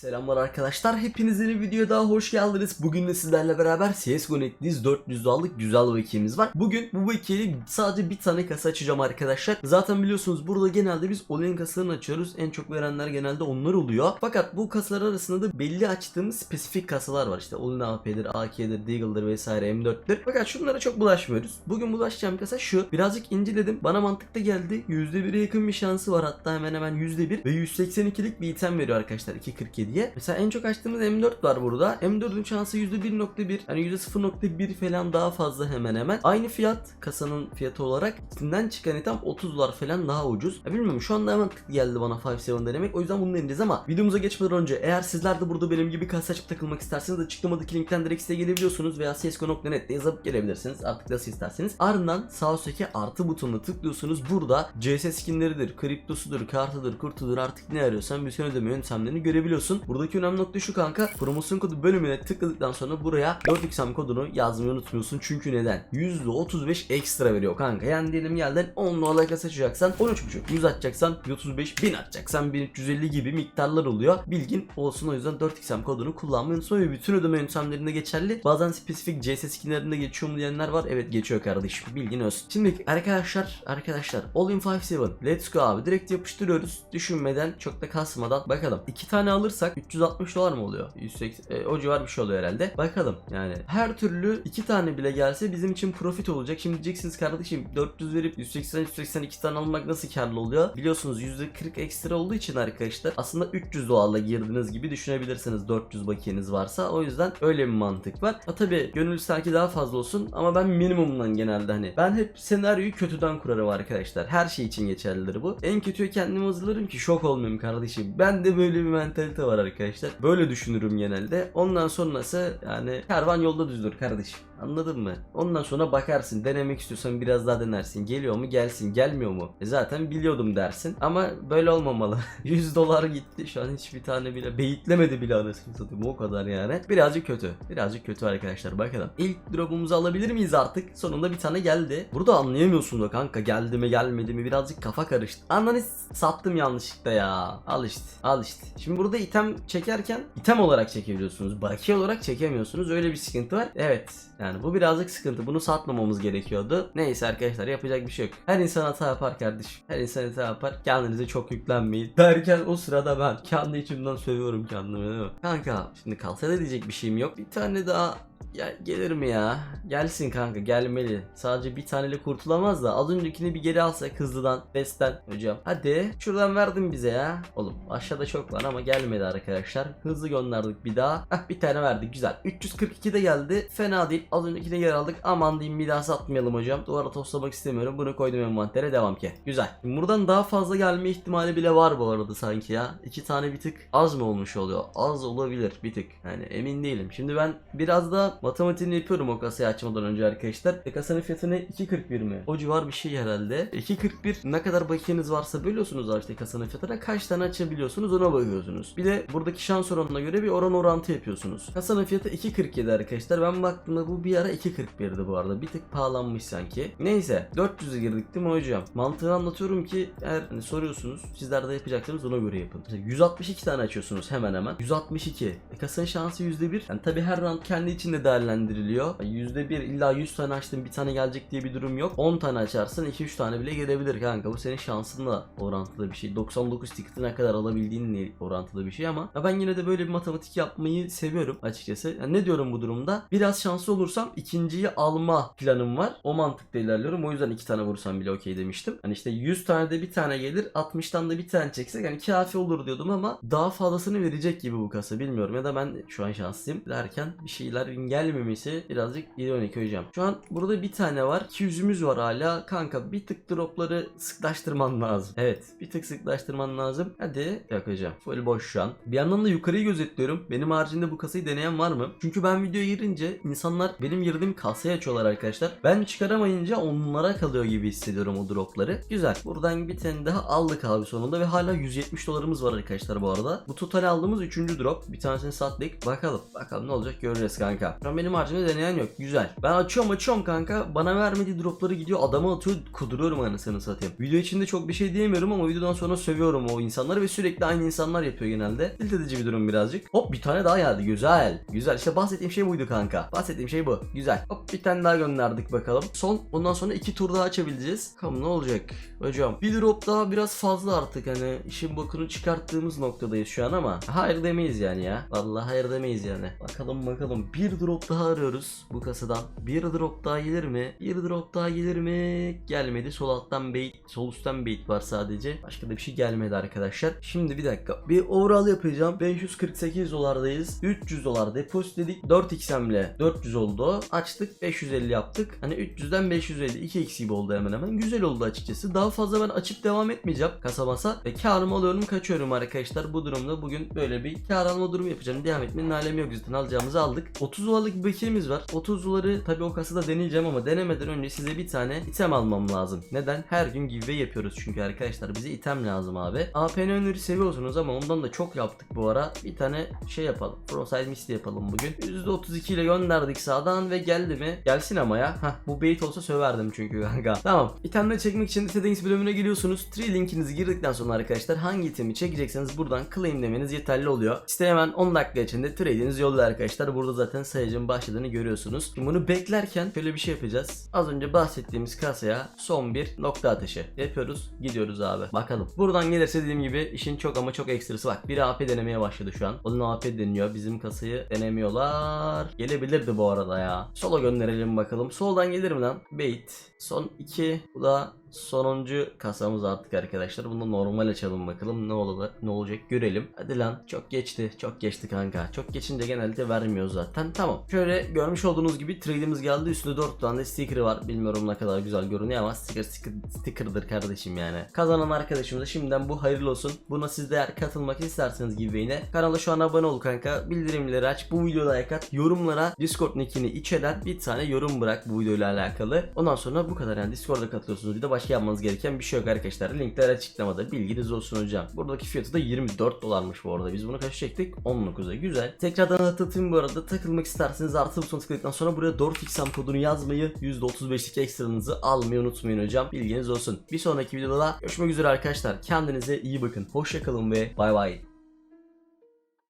Selamlar arkadaşlar. Hepiniz yeni videoya daha hoş geldiniz. Bugün de sizlerle beraber CSGO Netliyiz 400 dolarlık güzel bakiyemiz var. Bugün bu bakiyeyle sadece bir tane kasa açacağım arkadaşlar. Zaten biliyorsunuz burada genelde biz Olen kasalarını açıyoruz. En çok verenler genelde onlar oluyor. Fakat bu kasalar arasında da belli açtığımız spesifik kasalar var. İşte Olen AP'dir, AK'dir, Deagle'dır vesaire M4'tür. Fakat şunlara çok bulaşmıyoruz. Bugün bulaşacağım kasa şu. Birazcık inceledim. Bana mantıklı geldi. %1'e yakın bir şansı var. Hatta hemen hemen %1 ve 182'lik bir item veriyor arkadaşlar 2.47'ye. Mesela en çok açtığımız M4 var burada. M4'ün şansı %1.1 yani %0.1 falan daha fazla hemen hemen. Aynı fiyat kasanın fiyatı olarak içinden çıkan item 30 dolar falan daha ucuz. Ya bilmiyorum şu anda hemen tık geldi bana 5.7 denemek. O yüzden bunu deneyeceğiz ama videomuza geçmeden önce eğer sizler de burada benim gibi kasa açıp takılmak isterseniz açıklamadaki linkten direkt siteye gelebiliyorsunuz veya csgo.net'te yazıp gelebilirsiniz. Artık nasıl isterseniz. Ardından sağ üstteki artı butonuna tıklıyorsunuz. Burada CS skinleridir, kriptosudur, kartıdır, kurtudur artık ne arıyorsan bütün ödeme yöntemlerini görebiliyorsun. Buradaki önemli nokta şu kanka. Promosyon kodu bölümüne tıkladıktan sonra buraya 4xm kodunu yazmayı unutmuyorsun. Çünkü neden? %35 ekstra veriyor kanka. Yani diyelim geldin 10 dolarla açacaksan 13.5 100 atacaksan 135 1000 atacaksan 1350 gibi miktarlar oluyor. Bilgin olsun o yüzden 4xm kodunu kullanmayı unutma ve bütün ödeme yöntemlerinde geçerli. Bazen spesifik CS skinlerinde geçiyor mu diyenler var. Evet geçiyor kardeşim. Bilgin olsun. Şimdi arkadaşlar arkadaşlar All in 5-7 Let's go abi. Direkt yapıştırıyoruz. Düşünmeden çok da kasmadan bakalım. iki tane alırsak 360 dolar mı oluyor? 180 e, o civar bir şey oluyor herhalde. Bakalım yani her türlü iki tane bile gelse bizim için profit olacak. Şimdi diyeceksiniz kardeşim 400 verip 180 180 iki tane almak nasıl karlı oluyor? Biliyorsunuz %40 ekstra olduğu için arkadaşlar aslında 300 dolarla girdiğiniz gibi düşünebilirsiniz 400 bakiyeniz varsa. O yüzden öyle bir mantık var. Ha tabi gönül ister ki daha fazla olsun ama ben minimumdan genelde hani ben hep senaryoyu kötüden kurarım arkadaşlar. Her şey için geçerlidir bu. En kötüye kendimi hazırlarım ki şok olmayayım kardeşim. Ben de böyle bir mentalite var arkadaşlar. Böyle düşünürüm genelde. Ondan sonrası yani kervan yolda düzdür kardeşim. Anladın mı? Ondan sonra bakarsın. Denemek istiyorsan biraz daha denersin. Geliyor mu? Gelsin. Gelmiyor mu? E zaten biliyordum dersin. Ama böyle olmamalı. 100 dolar gitti. Şu an hiçbir tane bile beyitlemedi bile anasını satayım. O kadar yani. Birazcık kötü. Birazcık kötü arkadaşlar. Bakalım. İlk drop'umuzu alabilir miyiz artık? Sonunda bir tane geldi. Burada anlayamıyorsun da kanka. Geldi mi gelmedi mi? Birazcık kafa karıştı. Ananı sattım yanlışlıkla ya. Al işte. Al işte. Şimdi burada item çekerken item olarak çekebiliyorsunuz. Bakiye olarak çekemiyorsunuz. Öyle bir sıkıntı var. Evet. Yani bu birazcık sıkıntı. Bunu satmamamız gerekiyordu. Neyse arkadaşlar yapacak bir şey yok. Her insan hata yapar kardeşim. Her insan hata yapar. Kendinize çok yüklenmeyin. Derken o sırada ben kendi içimden sövüyorum kendimi? Kanka şimdi kalsa da diyecek bir şeyim yok. Bir tane daha ya gelir mi ya? Gelsin kanka gelmeli. Sadece bir taneyle kurtulamaz da az öncekini bir geri alsak hızlıdan besten hocam. Hadi şuradan verdin bize ya. Oğlum aşağıda çok var ama gelmedi arkadaşlar. Hızlı gönderdik bir daha. Hah bir tane verdik güzel. 342 de geldi. Fena değil. Az öncekine geri aldık. Aman diyeyim bir daha satmayalım hocam. Duvara toslamak istemiyorum. Bunu koydum envantere devam ki. Güzel. Buradan daha fazla gelme ihtimali bile var bu arada sanki ya. İki tane bir tık az mı olmuş oluyor? Az olabilir bir tık. Yani emin değilim. Şimdi ben biraz da matematiğini yapıyorum o kasayı açmadan önce arkadaşlar. E kasanın fiyatı ne? 2.41 mi? O civar bir şey herhalde. 2.41 ne kadar bakiyeniz varsa bölüyorsunuz işte kasanın fiyatına. Kaç tane açabiliyorsunuz ona bakıyorsunuz. Bir de buradaki şans oranına göre bir oran orantı yapıyorsunuz. Kasanın fiyatı 2.47 arkadaşlar. Ben baktığımda bu bir ara 2.41'di bu arada. Bir tık pahalanmış sanki. Neyse 400'e girdik değil mi hocam? Mantığını anlatıyorum ki eğer hani soruyorsunuz sizler de yapacaksanız ona göre yapın. Mesela 162 tane açıyorsunuz hemen hemen. 162. E kasanın şansı %1. Yani tabi her round kendi içinde değerlendiriliyor. %1 illa 100 tane açtın bir tane gelecek diye bir durum yok. 10 tane açarsın 2-3 tane bile gelebilir kanka. Bu senin şansınla orantılı bir şey. 99 ticket'ı ne kadar alabildiğinle orantılı bir şey ama ya ben yine de böyle bir matematik yapmayı seviyorum açıkçası. Yani ne diyorum bu durumda? Biraz şanslı olursam ikinciyi alma planım var. O mantıkta ilerliyorum. O yüzden iki tane vursam bile okey demiştim. Hani işte 100 tane de bir tane gelir. 60'tan da bir tane çeksek hani kafi olur diyordum ama daha fazlasını verecek gibi bu kasa bilmiyorum. Ya da ben şu an şanslıyım derken bir şeyler gelmemesi birazcık ironik hocam. Şu an burada bir tane var. 200'ümüz var hala. Kanka bir tık dropları sıklaştırman lazım. Evet bir tık sıklaştırman lazım. Hadi. Yok hocam. Full boş şu an. Bir yandan da yukarıyı gözetliyorum. Benim haricinde bu kasayı deneyen var mı? Çünkü ben videoya girince insanlar benim girdiğim kasayı açıyorlar arkadaşlar. Ben çıkaramayınca onlara kalıyor gibi hissediyorum o dropları. Güzel. Buradan bir tane daha aldık abi sonunda ve hala 170 dolarımız var arkadaşlar bu arada. Bu total aldığımız 3. drop. Bir tanesini sattık. Bakalım. Bakalım ne olacak göreceğiz kanka. Kanka. Şu an benim harcımda deneyen yok. Güzel. Ben açıyorum açıyorum kanka. Bana vermediği dropları gidiyor. Adama atıyor. Kuduruyorum anasını satayım. Video içinde çok bir şey diyemiyorum ama videodan sonra sövüyorum o insanları ve sürekli aynı insanlar yapıyor genelde. Tilt edici bir durum birazcık. Hop bir tane daha geldi. Güzel. Güzel. İşte bahsettiğim şey buydu kanka. Bahsettiğim şey bu. Güzel. Hop bir tane daha gönderdik bakalım. Son ondan sonra iki tur daha açabileceğiz. Bakalım ne olacak? Hocam bir drop daha biraz fazla artık hani işin bokunu çıkarttığımız noktadayız şu an ama hayır demeyiz yani ya. Vallahi hayır demeyiz yani. Bakalım bakalım bir drop daha arıyoruz bu kasadan. Bir drop daha gelir mi? Bir drop daha gelir mi? Gelmedi. Sol alttan bait, sol üstten bait var sadece. Başka da bir şey gelmedi arkadaşlar. Şimdi bir dakika. Bir overall yapacağım. 548 dolardayız. 300 dolar depozit dedik. 4 xm'le 400 oldu. Açtık 550 yaptık. Hani 300'den 550 2 x gibi oldu hemen hemen. Güzel oldu açıkçası. Daha fazla ben açıp devam etmeyeceğim kasa masa. Ve karımı alıyorum kaçıyorum arkadaşlar. Bu durumda bugün böyle bir kar alma durumu yapacağım. Devam etmenin alemi yok zaten alacağımızı aldık. 30 dolarlık bir bakiyemiz var. 30 doları tabii o kasada deneyeceğim ama denemeden önce size bir tane item almam lazım. Neden? Her gün giveaway yapıyoruz çünkü arkadaşlar. Bize item lazım abi. APN öneri seviyorsunuz ama ondan da çok yaptık bu ara. Bir tane şey yapalım. Proside Misty yapalım bugün. %32 ile gönderdik sağdan ve geldi mi? Gelsin ama ya. Hah bu bait olsa söverdim çünkü kanka. Tamam. İtemleri çekmek için settings bölümüne giriyorsunuz. Tree linkinizi girdikten sonra arkadaşlar hangi itemi çekecekseniz buradan claim demeniz yeterli oluyor. Site hemen 10 dakika içinde trade'iniz yolluyor arkadaşlar. Burada zaten sayacın başladığını görüyorsunuz. Şimdi bunu beklerken şöyle bir şey yapacağız. Az önce bahsettiğimiz kasaya son bir nokta atışı yapıyoruz. Gidiyoruz abi. Bakalım. Buradan gelirse dediğim gibi işin çok ama çok ekstrası bak. Biri AP denemeye başladı şu an. Onun AP deniyor. Bizim kasayı denemiyorlar. Gelebilirdi bu arada ya. Sola gönderelim bakalım. Soldan gelir mi lan? Bait. Son 2. Bu da sonuncu kasamız artık arkadaşlar. Bunu normal açalım bakalım ne olur ne olacak görelim. Hadi lan çok geçti çok geçti kanka. Çok geçince genelde vermiyor zaten. Tamam. Şöyle görmüş olduğunuz gibi trade'imiz geldi. Üstünde 4 tane sticker var. Bilmiyorum ne kadar güzel görünüyor ama sticker, sticker sticker'dır kardeşim yani. Kazanan arkadaşımıza şimdiden bu hayırlı olsun. Buna siz de eğer katılmak isterseniz giveaway'ine kanala şu an abone ol kanka. Bildirimleri aç. Bu videoda like. Yorumlara Discord nickini içeren bir tane yorum bırak bu videoyla alakalı. Ondan sonra bu kadar yani Discord'a katılıyorsunuz. Bir de başka yapmanız gereken bir şey yok arkadaşlar. Linkler açıklamada. Bilginiz olsun hocam. Buradaki fiyatı da 24 dolarmış bu arada. Biz bunu kaç çektik? 19'a. Güzel. Tekrardan hatırlatayım bu arada. Takılmak isterseniz artı butonu tıkladıktan sonra buraya 4xm kodunu yazmayı %35'lik ekstranızı almayı unutmayın hocam. Bilginiz olsun. Bir sonraki videoda görüşmek üzere arkadaşlar. Kendinize iyi bakın. Hoşçakalın ve bay bay.